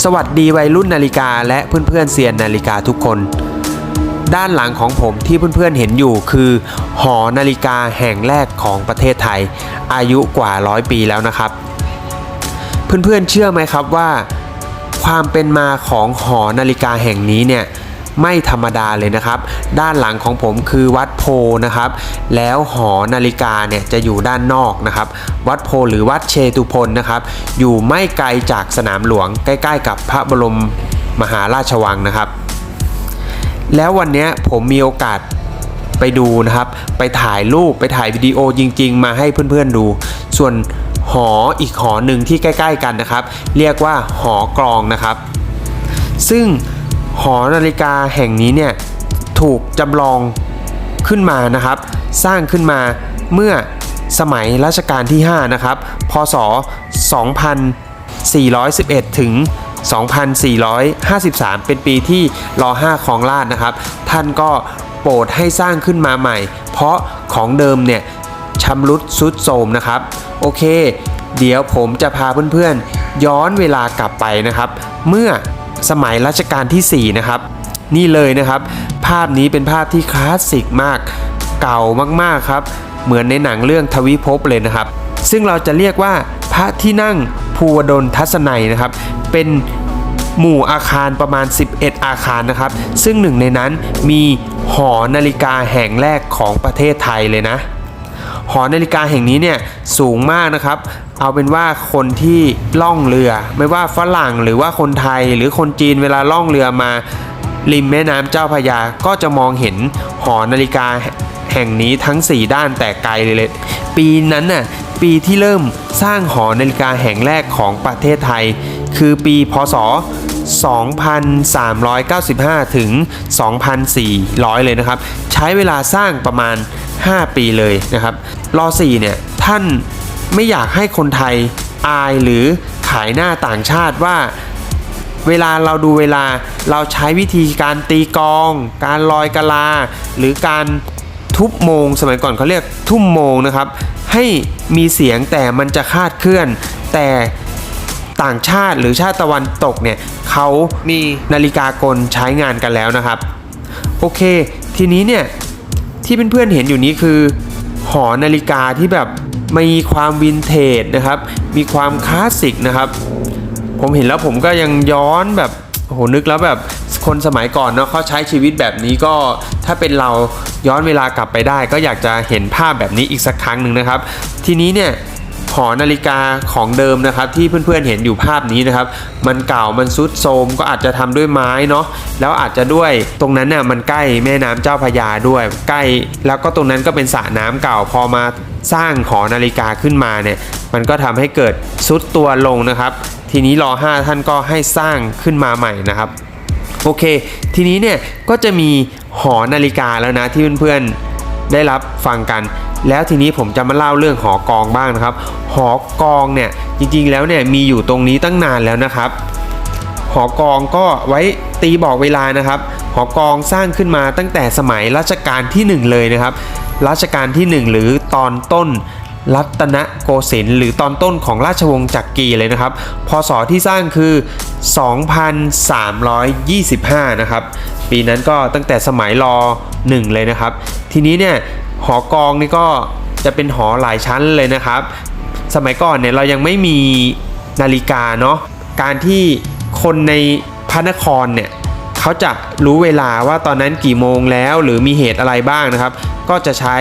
สวัสดีวัยรุ่นนาฬิกาและเพื่อนๆเซียนนาฬิกาทุกคน ด้านหลังของผมที่เพื่อนๆเห็นอยู่คือ หอนาฬิกาแห่งแรกของประเทศไทย อายุกว่าร้อยปีแล้วนะครับ เพื่อนๆเชื่อไหมครับว่า ความเป็นมาของหอนาฬิกาแห่งนี้เนี่ย ไม่ธรรมดาเลยนะครับ ด้านหลังของผมคือวัดโพนะครับ แล้วหอนาฬิกาเนี่ยจะอยู่ด้านนอกนะครับ วัดโพหรือวัดเชตุพนนะครับ อยู่ไม่ไกลจากสนามหลวงใกล้ๆ กับพระบรมมหาราชวังนะครับ แล้ววันนี้ผมมีโอกาสไปดูนะครับ ไปถ่ายรูปไปถ่ายวิดีโอจริง ๆ มาให้เพื่อนๆดู ส่วนหออีกหอหนึ่งที่ใกล้ ๆ กันนะครับ เรียกว่าหอกรองนะครับ ซึ่ง หอนาฬิกาแห่งนี้เนี่ยถูกจำลองขึ้นมานะครับ สร้างขึ้นมาเมื่อสมัยรัชกาลที่ 5 นะครับ พศ 2411 ถึง 2453 เป็นปีที่รอ5ของราชนะครับ ท่านก็โปรดให้สร้างขึ้นมาใหม่ เพราะของเดิมเนี่ยชำรุดสุดโทรมนะครับ โอเค เดี๋ยวผมจะพาเพื่อนๆ ย้อนเวลากลับไปนะครับ เมื่อ สมัยรัชกาลที่ 4 นะครับ นี่เลยนะครับ ภาพนี้เป็นภาพที่คลาสสิกมาก เก่ามากๆครับ เหมือนในหนังเรื่องทวิภพเลยนะครับ ซึ่งเราจะเรียกว่าพระที่นั่งภูวดลทัศนัยนะครับ เป็นหมู่อาคารประมาณ 11 อาคารนะครับ ซึ่งหนึ่งในนั้นมีหอนาฬิกาแห่งแรกของประเทศไทยเลยนะ หอนาฬิกาแห่งนี้เนี่ยสูงมากนะครับ เอาเป็นว่าคนที่ล่องเรือ ไม่ว่าฝรั่งหรือว่าคนไทยหรือคนจีนเวลาล่องเรือมาริมแม่น้ำเจ้าพระยาก็จะมองเห็นหอนาฬิกาแห่งนี้ทั้ง 4 ด้านแต่ไกลเลยเลย ปีนั้นน่ะปีที่เริ่มสร้างหอนาฬิกาแห่งแรกของประเทศไทย คือปีพศ 2395 ถึง 2400 เลยนะครับ ใช้เวลาสร้างประมาณ 5 ปีเลยนะครับ รอ4เนี่ยท่านไม่อยากให้คนไทยอายหรือขายหน้าต่างชาติว่า เวลาเราดูเวลาเราใช้วิธีการตีกอง การลอยกะลา หรือการทุบโมง สมัยก่อนเขาเรียกทุ่มโมงนะครับ ให้มีเสียงแต่มันจะคาดเคลื่อน แต่ต่างชาติหรือชาติตะวันตกเนี่ยเขามีนาฬิกากลใช้งานกันแล้วนะครับ โอเค ทีนี้เนี่ยที่เพื่อนๆเห็นอยู่นี้คือ หอนาฬิกาที่แบบมีความวินเทจนะครับ มีความคลาสสิกนะครับ ผมเห็นแล้วผมก็ยังย้อนแบบโอ้โหนึกแล้วแบบคนสมัยก่อนเนาะเขาใช้ชีวิตแบบนี้ก็ถ้าเป็นเราย้อนเวลากลับไปได้ ก็อยากจะเห็นภาพแบบนี้อีกสักครั้งหนึ่งนะครับ ทีนี้เนี่ย หอนาฬิกาของเดิมนะครับที่เพื่อนๆเห็นอยู่ภาพนี้นะครับ มันเก่ามันซุดโทมก็อาจจะทำด้วยไม้เนาะแล้วอาจจะด้วยตรงนั้นเนี่ยมันใกล้แม่น้ำเจ้าพระยาด้วยใกล้ แล้วก็ตรงนั้นก็เป็นสระน้ำเก่าพอมาสร้างหอนาฬิกาขึ้นมาเนี่ยมันก็ทำให้เกิดซุดตัวลงนะครับ ทีนี้รอ 5 ท่านก็ให้สร้างขึ้นมาใหม่นะครับโอเค ทีนี้เนี่ยก็จะมีหอนาฬิกาแล้วนะที่เพื่อนๆได้รับฟังกัน แล้วทีนี้ผมจะมาเล่าเรื่องหอกองบ้างนะครับ หอกองเนี่ยจริงๆแล้วเนี่ยมีอยู่ตรงนี้ตั้งนานแล้วนะครับ หอกองก็ไว้ตีบอกเวลานะครับ หอกองสร้างขึ้นมาตั้งแต่สมัยรัชกาลที่ 1 เลยนะครับ รัชกาลที่ 1 หรือตอนต้นรัตนโกสินทร์หรือตอนต้นของราชวงศ์จักรีเลยนะครับ พศที่สร้างคือ 2325 นะครับ ปีนั้นก็ตั้งแต่สมัยรอ 1 เลยนะครับ ทีนี้เนี่ย หอกองนี่ก็จะเป็นหอหลายชั้นเลยนะครับ สมัยก่อนเนี่ยเรายังไม่มีนาฬิกาเนาะการที่คนในพระนครเนี่ยเขาจะรู้เวลาว่าตอนนั้นกี่โมงแล้วหรือมีเหตุอะไรบ้างนะครับ ก็จะใช้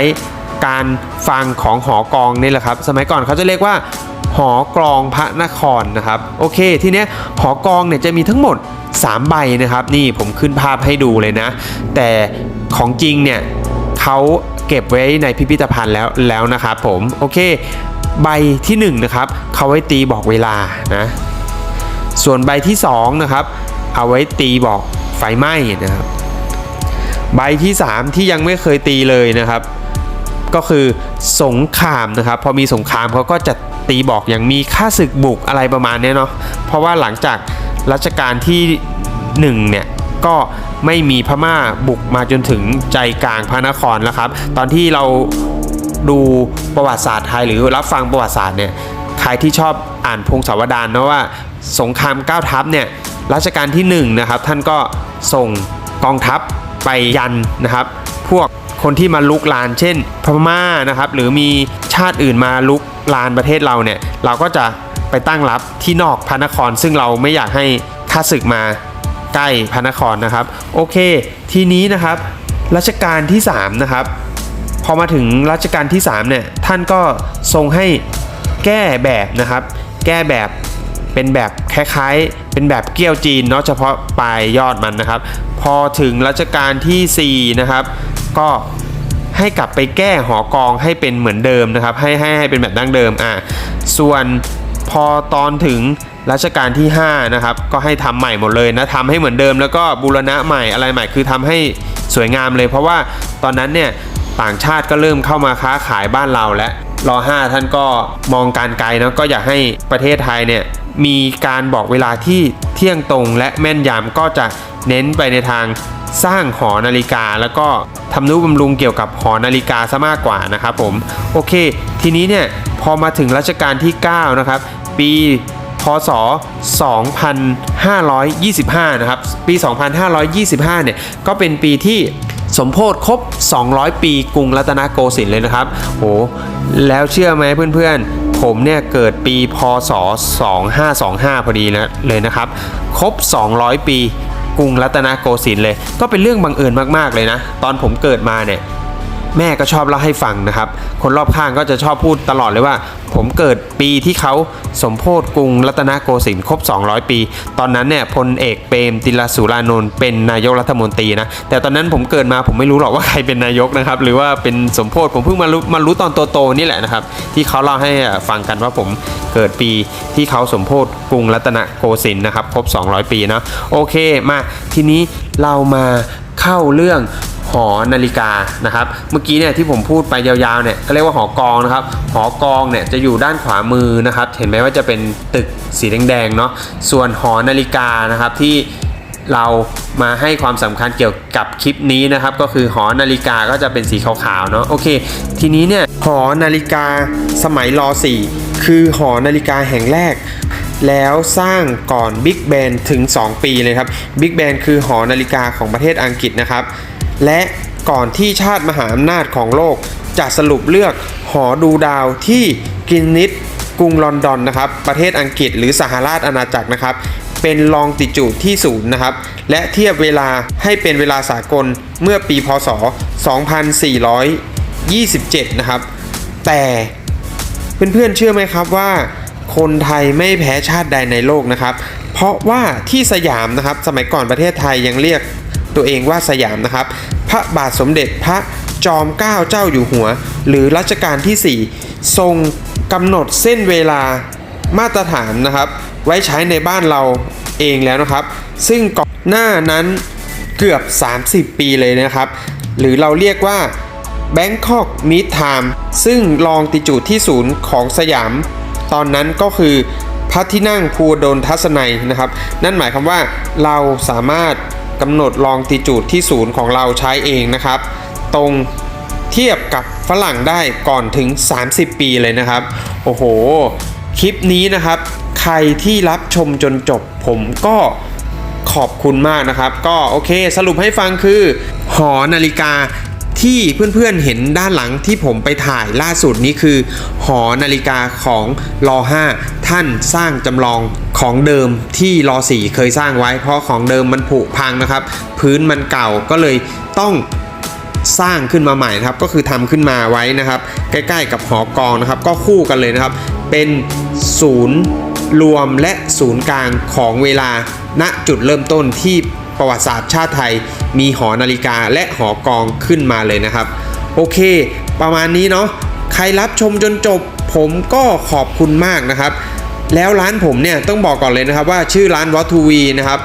การฟังของหอกองนี่แหละครับ สมัยก่อนเขาจะเรียกว่า หอกรองพระนครนะครับ โอเค ทีเนี้ยหอกองเนี่ยจะมีทั้งหมด 3 ใบนะครับ นี่ผมขึ้นภาพให้ดูเลยนะ แต่ของจริงเนี่ยเขา เก็บไว้ในพิพิธภัณฑ์แล้วแล้วนะครับผมโอเค ใบที่1นงนะครับเขาไว้ตีบอกเวลานะส่วนใบที่2นะครับเอาไว้ตีบอกไฟไหม้นะครับใบที่ 3 ที่ยังไม่เคยตีเลยนะครับ ก็คือสงครามนะครับ พอมีสงครามเขาก็จะตีบอกอย่างมีค่าศึกบุกอะไรประมาณเนี้ยเนาะเพราะว่าหลังจากรัชกาลที่1เนี่ย ก็ไม่มีพม่าบุกมาจนถึงใจกลางพระนครแล้วครับ ตอนที่เราดูประวัติศาสตร์ไทยหรือรับฟังประวัติศาสตร์เนี่ยใครที่ชอบอ่านพงศาวดารนะว่าสงครามก้าวทัพเนี่ยรัชกาลที่หนึ่งนะครับท่านก็ส่งกองทัพไปยันนะครับ พวกคนที่มาลุกลาน เช่นพม่านะครับ หรือมีชาติอื่นมาลุกลานประเทศเราเนี่ย เราก็จะไปตั้งรับที่นอกพระนคร ซึ่งเราไม่อยากให้ข้าศึกมา ใกล้พระนครนะครับ โอเค ทีนี้นะครับรัชกาลที่3นะครับพอมาถึงรัชกาลที่3เนี่ยท่านก็ทรงให้แก้แบบนะครับ แก้แบบเป็นแบบคล้ายๆ เป็นแบบเกี้ยวจีนเนาะเฉพาะปลายยอดมันนะครับ พอถึงรัชกาลทีสี่4นะครับ ก็ให้กลับไปแก้หอกองให้เป็นเหมือนเดิมนะครับ ให้ให้ให้เป็นแบบดั้งเดิมอะส่วน พอตอนถึงรัชกาลที่5นะครับก็ให้ทำใหม่หมดเลยนะทำให้เหมือนเดิมแล้วก็บูรณะใหม่อะไรใหม่คือทำให้สวยงามเลย เพราะว่าตอนนั้นเนี่ยต่างชาติก็เริ่มเข้ามาค้าขายบ้านเราแล้วรอห้าท่านก็มองการไกลนะก็อยากให้ประเทศไทยเนี่ยมีการบอกเวลาที่เที่ยงตรงและแม่นยำก็จะเน้นไปในทางสร้างหอนาฬิกาแล้วก็ทำนุบำรุงเกี่ยวกับหอนาฬิกาซะมากกว่านะครับผม โอเค ทีนี้เนี่ยพอมาถึงรัชกาลที่ 9 นะครับ ปี พศ 2525 นะครับ ปี 2525 เนี่ย ก็เป็นปีที่สมโพธครบ 200 ปีกรุงรัตนโกสินทร์เลยนะครับโหแล้วเชื่อไหมเพื่อนๆ ผมเนี่ยเกิดปีพศ 2525 พอดีนะเลยนะครับ ครบ 200 ปีกรุงรัตนโกสินทร์เลย ก็เป็นเรื่องบังเอิญมากๆเลยนะ ตอนผมเกิดมาเนี่ย แม่ก็ชอบเล่าให้ฟังนะครับ คนรอบข้างก็จะชอบพูดตลอดเลยว่า ผมเกิดปีที่เขาสมโพธกรุงรัตนโกสินทร์ครบ 200 ปี ตอนนั้นเนี่ยพลเอกเปรมติลสุรานนท์เป็นนายกรัฐมนตรีนะ แต่ตอนนั้นผมเกิดมาผมไม่รู้หรอกว่าใครเป็นนายกนะครับ หรือว่าเป็นสมโพธผมเพิ่งมารู้มารู้ตอนโตๆนี่แหละนะครับ ที่เขาเล่าให้ฟังกันว่าผมเกิดปีที่เขาสมโพธกรุงรัตนโกสินทร์นะครับครบ 200 ปีนะโอเคมาทีนี้เรามาเข้าเรื่อง หอนาฬิกานะครับ เมื่อกี้เนี่ยที่ผมพูดไปยาวๆเนี่ยก็เรียกว่าหอกองนะครับ หอกองเนี่ยจะอยู่ด้านขวามือนะครับ เห็นไหมว่าจะเป็นตึกสีแดงๆเนาะ ส่วนหอนาฬิกานะครับที่เรามาให้ความสำคัญเกี่ยวกับคลิปนี้นะครับ ก็คือหอนาฬิกาก็จะเป็นสีขาวๆเนาะโอเค ทีนี้เนี่ยหอนาฬิกาสมัยร 4 คือหอนาฬิกาแห่งแรก แล้วสร้างก่อนบิ๊กแบนถึง 2 ปีเลยครับบิ๊กแบนคือหอนาฬิกาของประเทศอังกฤษนะครับ และก่อนที่ชาติมหาอำนาจของโลก จะสรุปเลือกหอดูดาวที่กินนิดกรุงลอนดอนนะครับ ประเทศอังกฤษหรือสหราชอาณาจักรนะครับ เป็นลองติจูดที่ศูนย์นะครับ และเทียบเวลาให้เป็นเวลาสากลเมื่อปีพศ 2427 นะครับ แต่เพื่อนๆเชื่อไหมครับว่า คนไทยไม่แพ้ชาติใดในโลกนะครับ เพราะว่าที่สยามนะครับ สมัยก่อนประเทศไทยยังเรียก ตัวเองว่าสยามนะครับ พระบาทสมเด็จพระจอมเกล้าเจ้าอยู่หัว หรือรัชกาลที่ 4 ทรงกำหนดเส้นเวลามาตรฐานนะครับ ไว้ใช้ในบ้านเราเองแล้วนะครับ ซึ่งก่อนหน้านั้นเกือบ 30 ปีเลยนะครับ หรือเราเรียกว่า Bangkok Meet Time ซึ่งลองติจูดที่ศูนย์ของสยาม ตอนนั้นก็คือพระที่นั่งภูดลทัศนัยนะครับ นั่นหมายความว่าเราสามารถ กำหนดลองติจูดที่ศูนย์ของเราใช้เองนะครับ ตรงเทียบกับฝรั่งได้ก่อนถึง 30 ปีเลยนะครับ โอ้โห คลิปนี้นะครับ ใครที่รับชมจนจบผมก็ขอบคุณมากนะครับ ก็โอเคสรุปให้ฟังคือ หอนาฬิกาที่เพื่อนๆเห็นด้านหลังที่ผมไปถ่ายล่าสุดนี้คือ หอนาฬิกาของรอ5ท่านสร้างจำลอง ของเดิมที่รอ4เคยสร้างไว้ เพราะของเดิมมันผุพังนะครับ พื้นมันเก่าก็เลยต้องสร้างขึ้นมาใหม่นะครับ ก็คือทำขึ้นมาไว้นะครับ ใกล้ๆ กับหอกองนะครับ ก็คู่กันเลยนะครับ เป็นศูนย์รวมและศูนย์กลางของเวลาณจุดเริ่มต้นที่ประวัติศาสตร์ชาติไทย มีหอนาฬิกาและหอกองขึ้นมาเลยนะครับ โอเค ประมาณนี้เนาะใครรับชมจนจบ ผมก็ขอบคุณมากนะครับ แล้วร้านผมเนี่ยต้องบอกก่อนเลยนะครับว่าชื่อร้านวัตทูวีนะครับ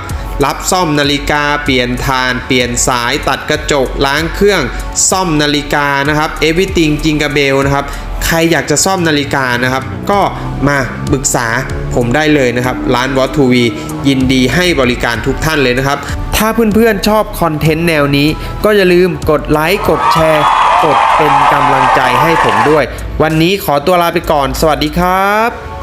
รับซ่อมนาฬิกา เปลี่ยนทาน เปลี่ยนสาย ตัดกระจก ล้างเครื่อง ซ่อมนาฬิกานะครับ everything จิงกาเบลนะครับ ใครอยากจะซ่อมนาฬิกานะครับ ก็มาปรึกษาผมได้เลยนะครับ ร้านวอตทูวียินดีให้บริการทุกท่านเลยนะครับ ถ้าเพื่อนๆชอบคอนเทนต์แนวนี้ ก็อย่าลืมกดไลค์ กดแชร์ กดเป็นกำลังใจให้ผมด้วย วันนี้ขอตัวลาไปก่อน สวัสดีครับ